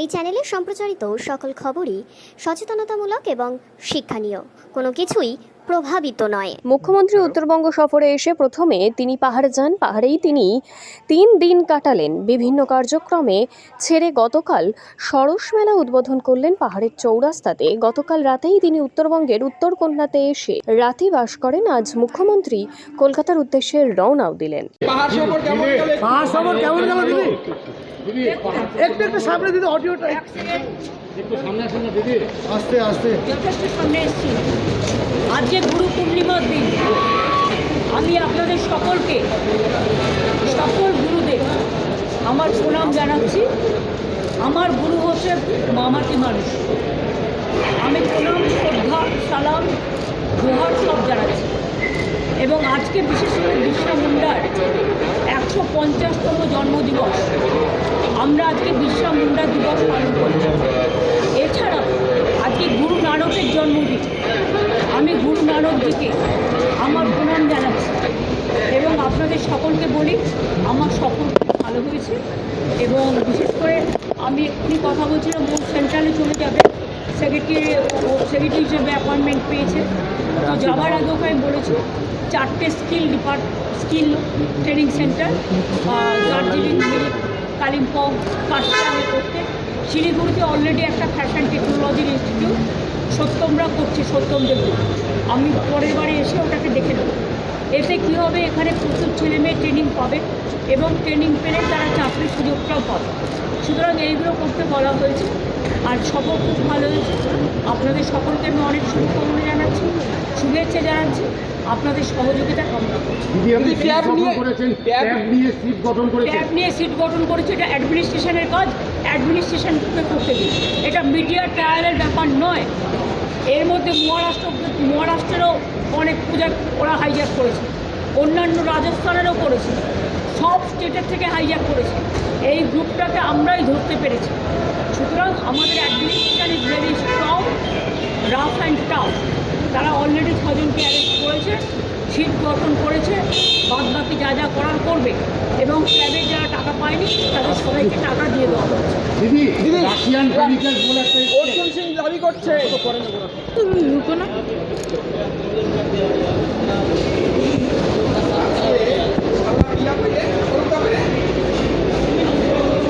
এই চ্যানেলে সম্প্রচারিত সকল খবরই সচেতনতামূলক এবং শিক্ষণীয়। কোনো কিছুই প্রভাবিত নয়। মুখ্যমন্ত্রী উত্তরবঙ্গ সফরে এসে প্রথমে তিনি পাহাড়ে যান পাহাড়েই তিনি তিন দিন কাটালেন। বিভিন্ন কার্যক্রমে ছেড়ে গতকাল সরস মেলা উদ্বোধন করলেন পাহাড়ের চৌরাস্তাতে। গতকাল রাতেই তিনি উত্তরবঙ্গের উত্তর উত্তরকন্যাতে এসে রাতে বাস করেন। আজ মুখ্যমন্ত্রী কলকাতার উদ্দেশ্যে রওনাও দিলেন। পাহাড় সফর কেমন গেল? একটু একটু সামনে দিদি অডিওটা। আস্তে আস্তে। যথেষ্ট সামনে এসেছি। আজকে গুরু পূর্ণিমার দিন। আমি আপনাদের সকলকে সকল গুরুদেব আমার প্রণাম জানাচ্ছি। আমার গুরু হচ্ছে মামাটি মানুষ। আমি প্রণাম শ্রদ্ধা সালাম জোহার সব জানাচ্ছি। এবং আজকে বিশেষ করে বিশ্বা মুন্ডার একশো পঞ্চাশতম জন্মদিবস। আমরা আজকে বিশ্বা মুন্ডা দিবস পালন করছি। এছাড়া আজকে গুরু নানকের জন্মদিন। আমি গুরু নানকজিকে আমার প্রণাম জানাচ্ছি এবং আপনাদের সকলকে বলি, আমার সকল ভালো হয়েছে এবং বিশেষ করে আমি এক্ষুনি কথা বলছিলাম সেন্ট্রালে চলে যাবে। সেক্রেটারি সেক্রেটারি হিসেবে অ্যাপয়েন্টমেন্ট পেয়েছে। যাওয়ার আগে ওকে আমি বলেছি চারটে skill depart skill training centre Darjeeling Kalimpong কাশিয়ামে করতে শিলিগুড়িতে অলরেডি একটা ফ্যাশন টেকনোলজির ইনস্টিটিউট সত্যমরা করছে সত্যম দেব। আমি পরের বারে এসে ওটাকে দেখে নেব। এতে কী হবে এখানে প্রচুর ছেলে মেয়ে ট্রেনিং পাবে এবং ট্রেনিং পেলে তারা চাকরির সুযোগটাও পাবে। সুতরাং এইগুলো করতে বলা হয়েছে আর সফর খুব ভালো হয়েছে। আপনাদের সকলকে আমি অনেক শুভকামনা জানাচ্ছি। শুভেচ্ছা জানাচ্ছি। আপনাদের সহযোগিতা কামনা করছি। গঠন নিয়ে- সিট গঠন করেছেন। ট্যাব নিয়ে সিট গঠন করেছে। এটা অ্যাডমিনিস্ট্রেশনের কাজ। অ্যাডমিনিস্ট্রেশনকে করতে দিন এটা মিডিয়া ট্রায়ালের ব্যাপার নয়। এর মধ্যে মহারাষ্ট্র মহারাষ্ট্রেরও অনেক পূজা ওরা হাইজ্যাক করেছে। অন্যান্য রাজস্থানেরও করেছে। সব স্টেটের থেকে হাইজ্যাক করেছে। এই গ্রুপটাকে আমরাই ধরতে পেরেছি। সুতরাং আমাদের administration is very strong rough and tough তারা অলরেডি ছজনকে অ্যারেস্ট করেছে সিট গঠন করেছে বাদ বাকি যা যা করার করবে এবং ক্যাবে যারা টাকা পায়নি তাদের সবাইকে টাকা দিয়ে দেওয়া হচ্ছে। দিদি দিদি, রাশিয়ান কেমিক্যাল বলে একটা অর্জুন সিং দাবি করছে।